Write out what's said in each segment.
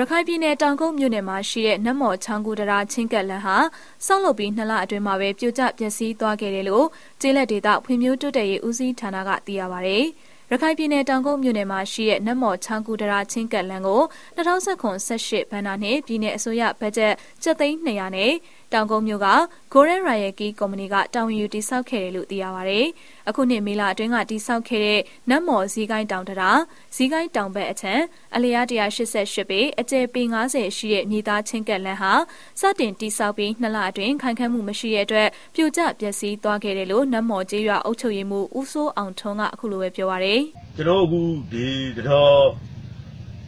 ရခိုင်ပြည်နယ်တောင်ကုန်းမြို့နယ်မှာရှိတဲ့နတ်မော်ချောင်းကူတရာချင်းကက်လန်ဟာစောက်လုပ်ပြီးနှစ်လအတွင်းမှာပဲပြိုကျပျက်စီးသွားခဲ့တယ်လို့ကျေးလက်ဒေသဖွံ့ဖြိုးတိုးတက်ရေးဦးစီးဌာနကသိရပါဗျ။ရခိုင်ပြည်နယ်တောင်ကုန်းမြို့နယ်မှာရှိတဲ့နတ်မော်ချောင်းကူတရာချင်းကက်လန်ကို2018ဘဏ္ဍာနှစ်ပြည်내အစိုးရဘတ်ဂျက်ကျပ်သိန်း200နဲ့ တောင်ကုန်းမြို့က Golden Royal Key ကုမ္ပဏီကတာဝန်ယူတည်ဆောက်ခဲ့တယ်လို့သိရပါဗျ။အခုနှစ်မေလအတွင်းကတည်ဆောက်ခဲ့တဲ့နတ်မော်ဇီးကိုင်းတောင်တရာဇီးကိုင်းတောင်ဘက်အထံအလျား188ပေအကျယ်ပေ90ရှိတဲ့မြေသားချင်းကက်လန်ဟာစတင်တည်ဆောက်ပြီးနှစ်လအတွင်းခိုင်ခန့်မှုမရှိတဲ့အတွက်ပြိုကျပျက်စီးသွားခဲ့တယ်လို့နတ်မော်ကျေးရွာအုပ်ချုပ်ရေးမှူးဦးစိုးအောင်ထွန်းကအခုလိုပဲပြောပါဗျ။ကျွန်တော်အခုဒီတော့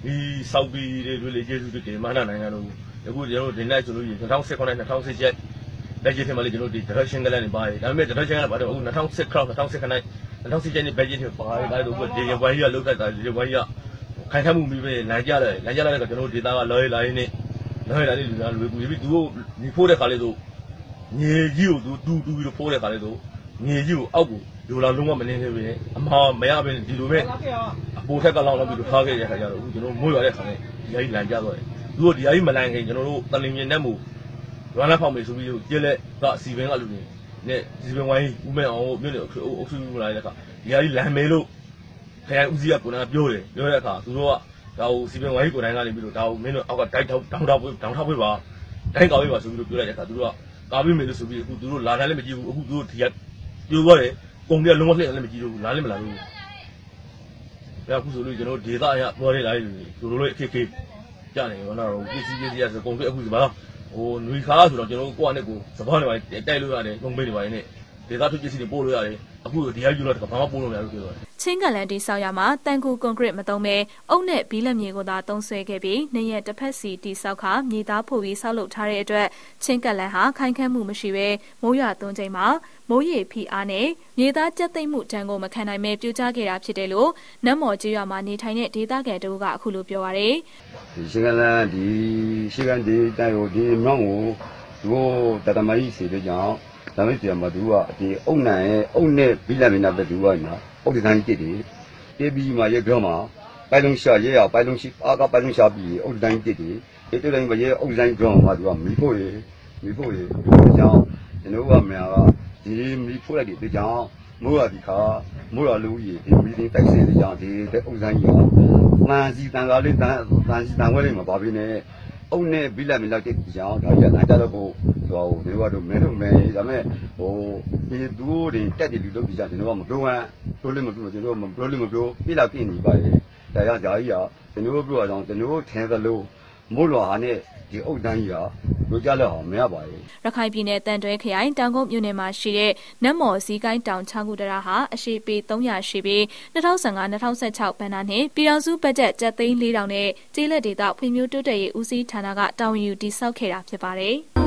ဒီဆောက်ပြီးတွေလေကျေးဇူးတင်မဟာနိုင်ငံတို့ အခုကျွန်တော်ဒီနေ့ဆိုလို့ရှိရင်2019နဲ့2017ဘက်ဂျက်ထဲမှာလေကျွန်တော်ဒီ direction ကလည်းနေပါတယ်ဒါပေမဲ့ direction ကလည်းပါတယ်အခု2006 2019 2017နဲ့ဘက်ဂျက်ထဲပါတယ်ဒါတို့ကဒီရဝိုင်းရလောက်တာဒီရဝိုင်းရခိုင်ခတ်မှုပြီးပဲလမ်းကြတယ်လမ်းကြလိုက်တော့ကျွန်တော်ဒေတာကလော်ရီလိုင်းနဲ့လော်ရီလိုင်းနဲ့လူသားလွယ်ကူပြီးသူတို့ညီဖိုးတဲ့ခါလေးဆိုငေကြီးကိုသူတူတူပြီးတော့ဖိုးတဲ့ခါလေးဆိုငေကြီးကိုအောက်ကိုလူလာလုံးဝမနေနေပဲအမှားမရပဲဒီလိုပဲအပေါ်ထက်ကလောင်းလောက်ပြီးတော့ထားခဲ့ရတဲ့ခါကျတော့အခုကျွန်တော်မိုးရတဲ့ခါနဲ့ဒီအကြီးလမ်းကြသွားတယ် သူတို့ဒီအကြီးမလန်ခင်ကျွန်တော်တို့တလင်မြင်နဲ့မူရွာလာဖောက်မယ်ဆိုပြီးကျက်လက်ကစီပင်ကလူတွေနဲ့စီပင်ဝိုင်းဦးမဲအောင်မြို့နယ်အုပ်စုလာတဲ့ခါဒီအကြီးလမ်းမဲလို့ခရိုင်ဦးစီးကကိုနာပြောတယ်ပြောတဲ့အခါသူတို့ကဒါကိုစီပင်ဝိုင်းကိုတိုင်းကနေပြီးတော့ဒါကိုမင်းတို့အောက်ကတိုက်ထောက်တောင်းထောက်တောင်းထောက်ပေးပါတိုင်းကောက်ပေးပါဆိုပြီးတော့ပြောလိုက်တဲ့အခါသူတို့ကကာပေးမယ်လို့ဆိုပြီးအခုသူတို့လာတယ်လည်းမကြည့်ဘူးအခုသူတို့ဒီကပြောသွားတယ်ကုန်ပြလုံးဝလှည့်လည်းမကြည့်ဘူးလာလည်းမလာဘူးဒါအခုဆိုလို့ကျွန်တော်ဒေသအရသွားရလာတယ်သူတို့လည်းအခက်အခဲ ကြနေရောနော်ပစ္စည်းပစ္စည်းရဆိုကုန်ပြအခုဒီမှာဟိုနွေခါဆိုတော့ကျွန်တော်ကိုယ့်အနေကိုစပားနေပါတိုက်လို့ရတယ်ကုန်ပေးနေပါနေဒေသထုတ်ပစ္စည်းတွေပို့လို့ရတယ်အခုဒီဟာယူလို့တော့ဘာမှပို့လို့မရဘူးပြောတယ်ချင်းကလန်တီဆောက်ရမှာတန်ကူကွန်ကရစ်မသုံးပဲအုပ်နဲ့ဘီးလက်မြေကိုသာသုံးဆွဲခဲ့ပြီးနေရတစ်ဖက်စီတီဆောက်ခါမြေသားဖို့ပြီးဆောက်လုပ်ထားတဲ့အတွက်ချင်းကလန်ဟာခိုင်ခန့်မှုမရှိဘဲမိုးရွာသွန်းချိန်မှာမိုးရေဖိအားနဲ့မြေသားကျက်သိမ့်မှုတန်းကိုမခံနိုင်ပဲပြိုကျခဲ့တာဖြစ်တယ်လို့နတ်မော်ကျေးရွာမှာနေထိုင်တဲ့ဒေသခံတို့ကအခုလိုပြောပါရယ် ဒီချင်းကလန်ဒီရှိကန်ဒီတိုင်ကိုဒီမြောင်းကိုသူတတမကြီးစီတဲ့ကြောင့်ဒါမဲ့ပြန်မသူကဒီအုံနိုင်ရဲ့အုံနဲ့ဘီလက်မင်းနာပဲသူကညာအုတ်ဒီတိုင်းကြည့်တယ်တေးပြီးမှရဲ့ပြောမှာပိုင်လုံးရှာရဲရပိုင်လုံးရှိအာကပိုင်လုံးရှာပြီးအုတ်ဒီတိုင်းကြည့်တယ်ဒီတူတိုင်းမရဲအုတ်ဒီတိုင်းပြောမှာသူကမီဖို့ရမီဖို့ရဒီကြောင့်ကျွန်တော်ကမြန်ကဒီမီဖို့လိုက်ဒီကြောင့်မိုးရဒီခါ မိုးရလူကြီးဒီမီတင်းတိုက်စီဒီကြောင့်ဒီတဲ့အုတ်ဆိုင်ကြီးကတန်စီတန်ကားလေးတန်တန်စီတန်ဝဲလေးမှာပါပြီးနေအုံနဲ့ဘီလာမီလောက်တဲ့ကြောင်ဒါကြီးကနိုင်ကြတော့ဖို့ဟိုဒီကတော့မဲတော့မဲဒါမဲ့ဟိုဒီသူတို့တွေတက်တယ်လူတို့ကြကျွန်တော်ကမပြောဟန်ပြောလို့မပြောကျွန်တော်မပြောလို့မပြောပြလာပြင်နေပါလေဒါကြောင့်ဒါကြီးကကျွန်တော်ပြောအောင်ကျွန်တော်ထင်သလို မို့လွာဟာနဲ့ဒီအုတ်တန်းကြီးကလိုကြလောက်အောင်မရပါဘူးရခိုင်ပြည်နယ်တန်တွဲခရိုင်တောင်ကုန်းမြို့နယ်မှာရှိတဲ့နတ်မော်စည်းကိုင်းတောင်ချောင်းကူတရာဟာအရှိပေ300ရှိပြီး2015-2016ဘဏ္ဍာနှစ်ပြည်တော်စုဘတ်ဂျက်ကျပ်သိန်း4000နဲ့ကျေးလက်ဒေသဖွံ့ဖြိုးတိုးတက်ရေးဦးစီးဌာနကတာဝန်ယူတည်ဆောက်ခဲ့တာဖြစ်ပါတယ်